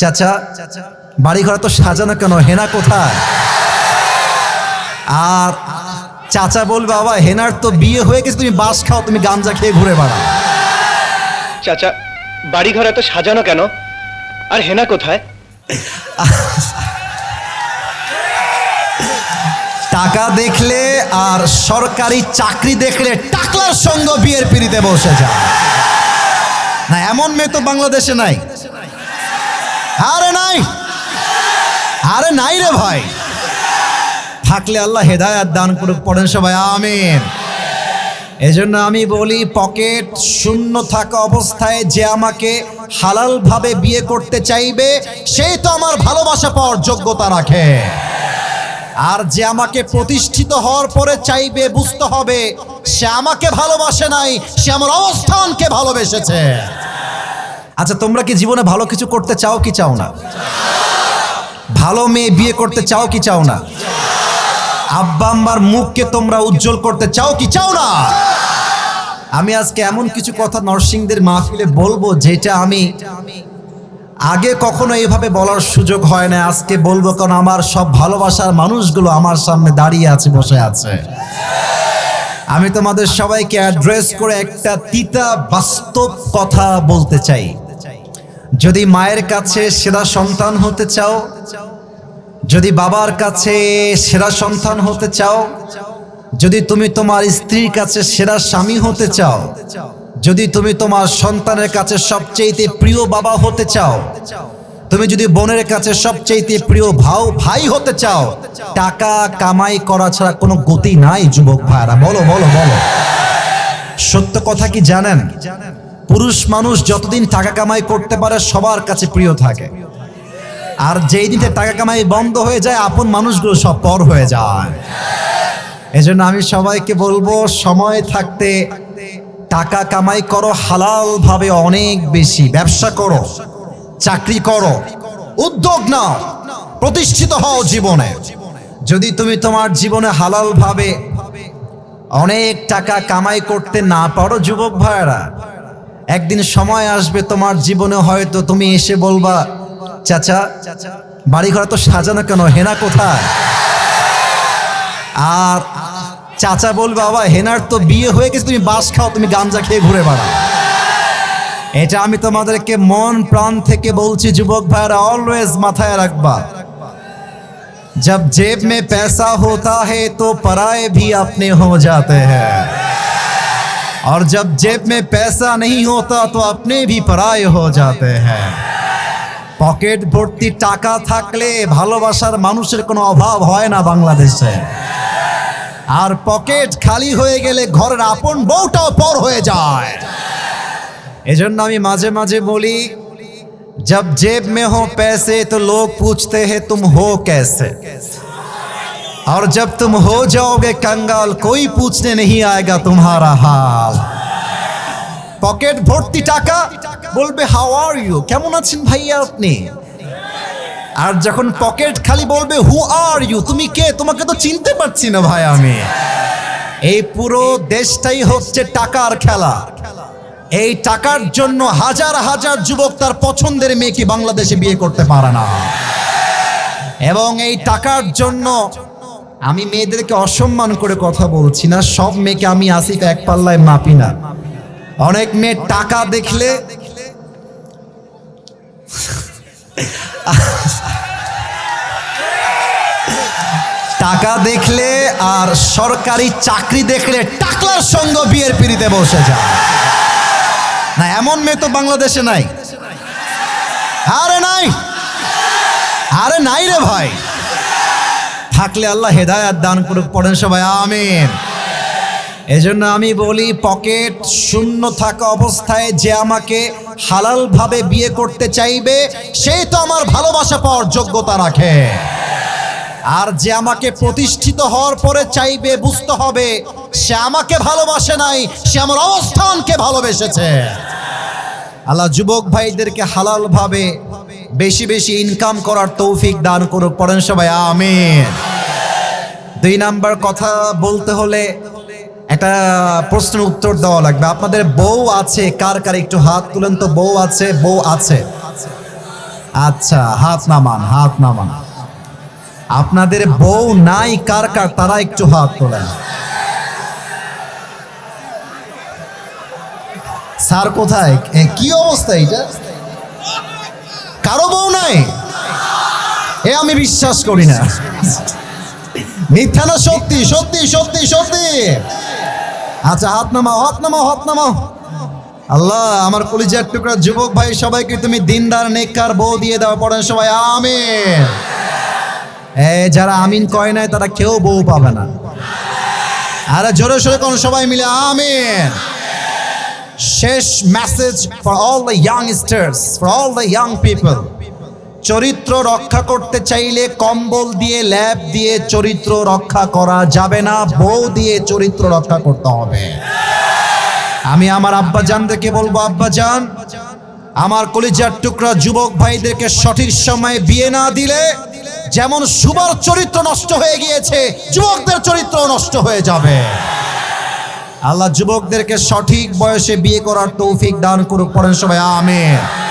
চাচা বাড়ি ঘর তো সাজানো কেন? হেনা কোথায়? আর চাচা বলবে বাবা হেনার তো বিয়ে হয়ে গেছে তুমি বাস খাও তুমি গামজা খেয়ে ঘুরে বেড়াও। চাচা বাড়ি ঘর এত সাজানো কেন? আর হেনা কোথায়? টাকা দেখলে আর সরকারি চাকরি দেখলে টাকলার সঙ্গ বিয়ের পিড়িতে বসে যায়। না এমন মেয়ে তো বাংলাদেশে নাই। আরে নাই। আরে নাই রে ভাই। থাকলে আল্লাহ হেদায়াত দান করুক, পড়েন সবাই, আমিন। এজন্য আমি বলি, পকেট শূন্য থাকা অবস্থায় যে আমাকে হালালভাবে বিয়ে করতে চাইবে, সেই তো আমার ভালোবাসা পাওয়ার যোগ্যতা রাখে। আর যে আমাকে প্রতিষ্ঠিত হওয়ার পরে চাইবে, বুঝতে হবে, সে আমাকে ভালোবাসে নাই, সে আমার অবস্থানকে ভালোবেসেছে। আচ্ছা তোমরা কি জীবনে ভালো কিছু করতে চাও কি চাও না? ভালো মেয়ে বিয়ে করতে চাও কি চাও না? আব্বা আম্মার মুখকে তোমরা উজ্জ্বল করতে চাও কি চাও না? আমি আজকে এমন কিছু কথা নরসিংদের মাহফিলে বলব, যেটা আমি আগে কখনো এইভাবে বলার সুযোগ হয় না। আজকে বলব, কারণ আমার সব ভালোবাসার মানুষগুলো আমার সামনে দাঁড়িয়ে আছে, বসে আছে। আমি তোমাদের সবাইকে অ্যাড্রেস করে একটা তিতা বাস্তব কথা বলতে চাই। যদি মায়ের কাছে সেরা সন্তান হতে চাও, যদি বাবার কাছে সেরা সন্তান হতে চাও, যদি তুমি তোমার স্ত্রীর কাছে সেরা স্বামী হতে চাও, যদি তুমি তোমার সন্তানের কাছে সবচেয়েতে প্রিয় বাবা হতে চাও, তুমি যদি বোনের কাছে সবচেয়েতে প্রিয় ভাও, ভাই হতে চাও, টাকা কামাই করা ছাড়া কোনো গতি নাই, যুবক ভাইরা বলো বলো বলো। সত্য কথা কি জানেন? পুরুষ মানুষ যতদিন টাকা কামাই করতে পারে, সবার কাছে প্রিয় থাকে। আর যেই দিনে টাকা কামাই বন্ধ হয়ে যায়, আপন মানুষগুলো সব পর হয়ে যায়। এজন্য আমি সবাইকে বলব, সময় থাকতে টাকা কামাই করো হালাল ভাবে অনেক বেশি। ব্যবসা করো, চাকরি করো, উদ্যোগ নাও, প্রতিষ্ঠিত হও জীবনে। যদি তুমি তোমার জীবনে হালাল ভাবে অনেক টাকা কামাই করতে না পারো, যুবক ভাইয়েরা একদিন সময় আসবে তোমার জীবনে হয়তো তুমি এসে বলবা চাচা বাড়ি ঘর তো সাজানো কেন হেনা কোথায় আর চাচা বলবে বাবা হেনার তো বিয়ে হয়ে গেছে তুমি বাস খাও তুমি গাঞ্জা খেয়ে ঘুরে বেড়াও এটা আমি তোমাদেরকে মন প্রাণ থেকে বলছি যুবক ভাইরা অলওয়েজ মাথায় রাখবা जब जेब में पैसा होता है तो पराए भी अपने हो जाते हैं और जब जेब में पैसा नहीं होता तो अपने भी पराए हो जाते हैं পকেট ভর্তি টাকা থাকলে ভালোবাসার মানুষের কোনো অভাব হয় না বাংলাদেশে আর পকেট খালি হয়ে গেলে ঘরের আপন বউটাও পর হয়ে যায় এজন্য আমি মাঝে মাঝে বলি जब जेब में हो पैसे तो लोग पूछते हैं तुम हो कैसे और जब तुम हो जाओगे कंगाल कोई पूछने नहीं आएगा तुम्हारा हाल পকেট ভর্তি টাকা বলবে হাউ আর ইউ কেমন আছেন ভাইয়া আপনি আর যখন পকেট খালি বলবে হু আর ইউ তুমি কে তোমাকে তো চিনতে পারছি না ভাই আমি এই পুরো দেশটাই হচ্ছে টাকার খেলা এই টাকার জন্য হাজার হাজার যুবক তার পছন্দের মেয়েকে বাংলাদেশে বিয়ে করতে পারে না এবং এই টাকার জন্য আমি মেয়েদেরকে অসম্মান করে কথা বলছি না, সব মেয়েকে আমি আসিফ এক পাল্লায় মাপি না। অনেক মেয়ে টাকা দেখলে টাকা দেখলে আর সরকারি চাকরি দেখলে টাকলার সঙ্গ বিয়ের পিড়িতে বসে যায়। না, এমন মেয়ে তো বাংলাদেশে নাই। আরে নাই। আরে নাই রে ভাই। থাকলে আল্লাহ হেদায়াত দান করুক, পড়েন সবাই, আমিন। এজন্য আমি বলি, পকেট শূন্য থাকা অবস্থায় যে আমাকে হালালভাবে বিয়ে করতে চাইবে সেই তো আমার ভালোবাসা পাওয়ার যোগ্যতা রাখে। আর যে আমাকে প্রতিষ্ঠিত হওয়ার পরে চাইবে, বুঝতে হবে, সে আমাকে ভালোবাসে নাই, সে আমার অবস্থানকে ভালোবেসেছে। আল্লাহ যুবক ভাইদেরকে হালাল ভাবে বেশি বেশি ইনকাম করার তৌফিক দান করুক। পড়েন সবাই, আমিন। দুই নাম্বার কথা বলতে হলে একটা প্রশ্নের উত্তর দেওয়া লাগবে। আপনাদের বউ আছে, কার কার একটু হাত তুলেন তো? বউ আছে বউ আছে। আচ্ছা হাত নামান হাত নামান। আপনাদের বউ নাই, কার কার, তারা একটু হাত তোলেন। স্যার কোথায়? কি অবস্থা এটা কারও বউ নাই? এ আমি বিশ্বাস করি না। মিথ্যা না, সত্যি সত্যি সত্যি সত্যি। আচ্ছা হাত নামাও হাত নামাও হাত নামাও। আল্লাহ, আমার কলিজার টুকরা যুবক ভাই, সবাইকে তুমি দিনদার, নেককার বউ দিয়ে দাও, পড়েন সবাই, আমিন। এ যারা আমিন কয় নাই, তারা কেউ বউ পাবে না। আরে জোরে সোরে কোন সবাই মিলে, আমিন। শেষ message for all the youngsters for all the young people চরিত্র রক্ষা করতে চাইলে কম্বল দিয়ে ল্যাব দিয়ে চরিত্র রক্ষা করা যাবে না, বউ দিয়ে চরিত্র রক্ষা করতে হবে। আমি আমার আব্বা জানদেরকে বলব আব্বা জান আমার কলিজার টুকরা যুবক ভাইদেরকে সঠিক সময়ে বিয়ে না দিলে যেমন সুবার চরিত্র নষ্ট হয়ে গিয়েছে, যুবকদের চরিত্র নষ্ট হয়ে যাবে। আল্লাহ যুবকদেরকে সঠিক বয়সে বিয়ে করার তৌফিক দান করুক পরের সবাই আমেন।